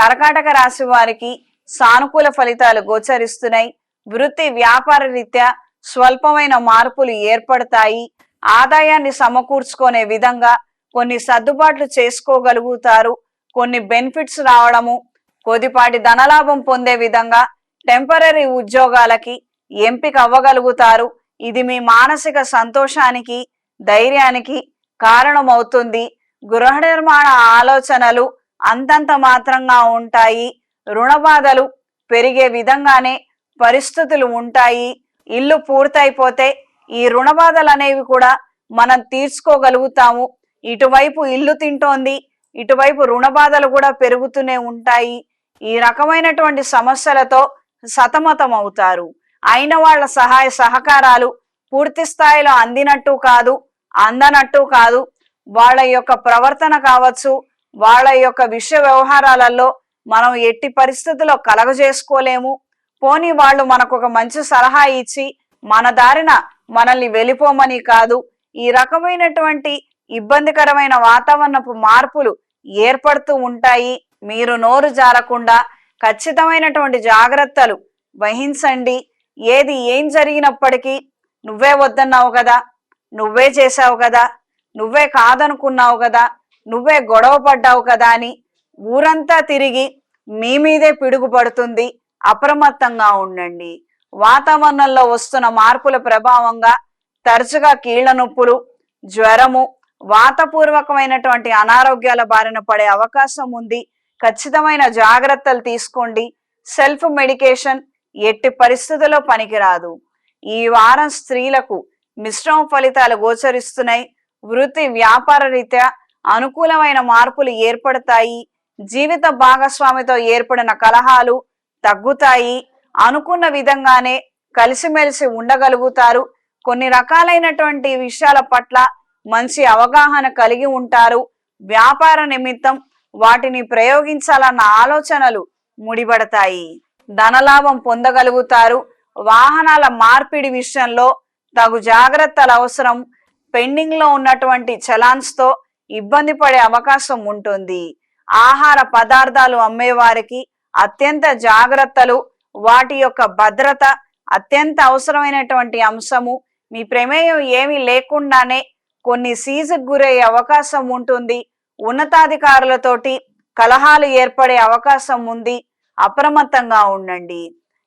కర్కాటక రాశి వారికి సానుకూల ఫలితాలు గోచరిస్తున్నాయి. వృత్తి వ్యాపార రీత్యా స్వల్పమైన మార్పులు ఏర్పడతాయి. ఆదాయాన్ని సమకూర్చుకునే విధంగా కొన్ని సర్దుబాట్లు చేసుకోగలుగుతారు. కొన్ని బెనిఫిట్స్ రావడము కొద్దిపాటి ధనలాభం పొందే విధంగా టెంపరీ ఉద్యోగాలకి ఎంపిక అవ్వగలుగుతారు. ఇది మీ మానసిక సంతోషానికి ధైర్యానికి కారణమవుతుంది. గృహ నిర్మాణ ఆలోచనలు అంతంత మాత్రంగా ఉంటాయి. రుణ బాధలు పెరిగే విధంగానే పరిస్థితులు ఉంటాయి. ఇల్లు పూర్తయిపోతే ఈ రుణ బాధలు అనేవి కూడా మనం తీర్చుకోగలుగుతాము. ఇటువైపు ఇల్లు తింటోంది ఇటువైపు రుణ బాధలు కూడా పెరుగుతూనే ఉంటాయి. ఈ రకమైనటువంటి సమస్యలతో సతమతం అవుతారు. అయిన వాళ్ళ సహాయ సహకారాలు పూర్తి స్థాయిలో అందినట్టు కాదు అందనట్టు కాదు. వాళ్ళ యొక్క ప్రవర్తన కావచ్చు వాళ్ళ యొక్క విషయ వ్యవహారాలలో మనం ఎట్టి పరిస్థితుల్లో కలగజేసుకోలేము. పోనీ వాళ్ళు మనకు ఒక మంచి సలహా ఇచ్చి మన దారిన మనల్ని వెళ్ళిపోమని కాదు ఈ రకమైనటువంటి ఇబ్బందికరమైన వాతావరణపు మార్పులు ఏర్పడుతూ ఉంటాయి. మీరు నోరు జారకుండా ఖచ్చితమైనటువంటి జాగ్రత్తలు వహించండి. ఏది ఏం జరిగినప్పటికీ నువ్వే వద్దన్నావు కదా నువ్వే చేసావు కదా నువ్వే కాదనుకున్నావు కదా నువ్వే గొడవ పడ్డావు కదా అని ఊరంతా తిరిగి మీ మీదే పిడుగుపడుతుంది. అప్రమత్తంగా ఉండండి. వాతావరణంలో వస్తున్న మార్పుల ప్రభావంగా తరచుగా కీళ్ళ నొప్పులు జ్వరము వాతపూర్వకమైనటువంటి అనారోగ్యాల బారిన పడే అవకాశం ఉంది. ఖచ్చితమైన జాగ్రత్తలు తీసుకోండి. సెల్ఫ్ మెడికేషన్ ఎట్టి పరిస్థితుల్లో పనికిరాదు. ఈ వారం స్త్రీలకు మిశ్రమ ఫలితాలు గోచరిస్తున్నాయి. వృత్తి వ్యాపార రీత్యా అనుకూలమైన మార్పులు ఏర్పడతాయి. జీవిత భాగస్వామితో ఏర్పడిన కలహాలు తగ్గుతాయి. అనుకున్న విధంగానే కలిసిమెలిసి ఉండగలుగుతారు. కొన్ని రకాలైనటువంటి విషయాల పట్ల మంచి అవగాహన కలిగి ఉంటారు. వ్యాపార నిమిత్తం వాటిని ప్రయోగించాలన్న ఆలోచనలు ముడిపడతాయి. ధనలాభం పొందగలుగుతారు. వాహనాల మార్పిడి విషయంలో తగు జాగ్రత్తలు అవసరం. పెండింగ్లో ఉన్నటువంటి చలాన్స్తో ఇబ్బంది పడే అవకాశం ఉంటుంది. ఆహార పదార్థాలు అమ్మేవారికి అత్యంత జాగ్రత్తలు వాటి యొక్క భద్రత అత్యంత అవసరమైనటువంటి అంశము. మీ ప్రమేయం ఏమీ లేకుండానే కొన్ని సీజుకు గురయ్యే అవకాశం ఉంటుంది. ఉన్నతాధికారులతోటి కలహాలు ఏర్పడే అవకాశం ఉంది. అప్రమత్తంగా ఉండండి.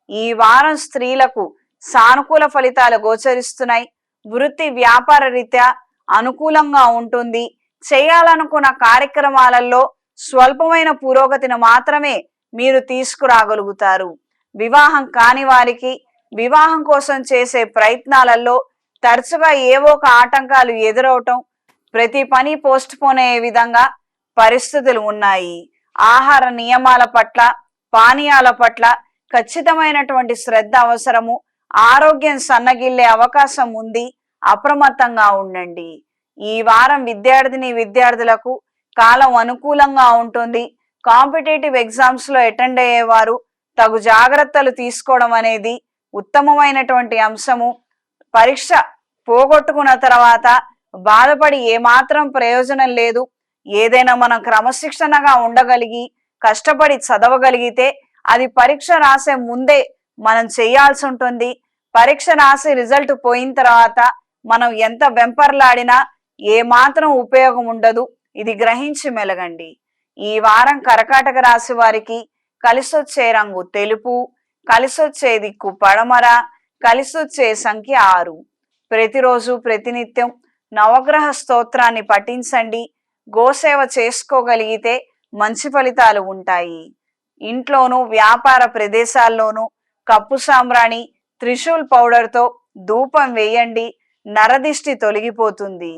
ఈ వారం స్త్రీలకు సానుకూల ఫలితాలు గోచరిస్తున్నాయి. వృత్తి వ్యాపార రీత్యా అనుకూలంగా ఉంటుంది. చేయాలనుకున్న కార్యక్రమాలలో స్వల్పమైన పురోగతిని మాత్రమే మీరు తీసుకురాగలుగుతారు. వివాహం కాని వారికి వివాహం కోసం చేసే ప్రయత్నాలలో తరచుగా ఏవో ఒక ఆటంకాలు ఎదురవటం ప్రతి పని పోస్ట్ పోన్ అయ్యే విధంగా పరిస్థితులు ఉన్నాయి. ఆహార నియమాల పట్ల పానీయాల పట్ల ఖచ్చితమైనటువంటి శ్రద్ధ అవసరము ఆరోగ్యం సన్నగిల్లే అవకాశం ఉంది అప్రమత్తంగా ఉండండి. ఈ వారం విద్యార్థిని విద్యార్థులకు కాలం అనుకూలంగా ఉంటుంది. కాంపిటేటివ్ ఎగ్జామ్స్లో అటెండ్ అయ్యేవారు తగు జాగ్రత్తలు తీసుకోవడం అనేది ఉత్తమమైనటువంటి అంశము. పరీక్ష పోగొట్టుకున్న తర్వాత బాధపడి ఏమాత్రం ప్రయోజనం లేదు. ఏదైనా మనం క్రమశిక్షణగా ఉండగలిగి కష్టపడి చదవగలిగితే అది పరీక్ష రాసే ముందే మనం చేయాల్సి ఉంటుంది. పరీక్ష రాసి రిజల్ట్ పోయిన తర్వాత మనం ఎంత వెంపర్లాడినా ఏ మాత్రం ఉపయోగం ఉండదు. ఇది గ్రహించి మెలగండి. ఈ వారం కరకాటక రాశి వారికి కలిసొచ్చే రంగు తెలుపు కలిసొచ్చే దిక్కు పడమర కలిసొచ్చే సంఖ్య ఆరు. ప్రతిరోజు ప్రతినిత్యం నవగ్రహ స్తోత్రాన్ని పఠించండి. గోసేవ చేసుకోగలిగితే మంచి ఫలితాలు ఉంటాయి. ఇంట్లోనూ వ్యాపార ప్రదేశాల్లోనూ కప్పు సాంబ్రాణి త్రిశూల్ పౌడర్తో ధూపం వేయండి. నరదిష్టి తొలగిపోతుంది.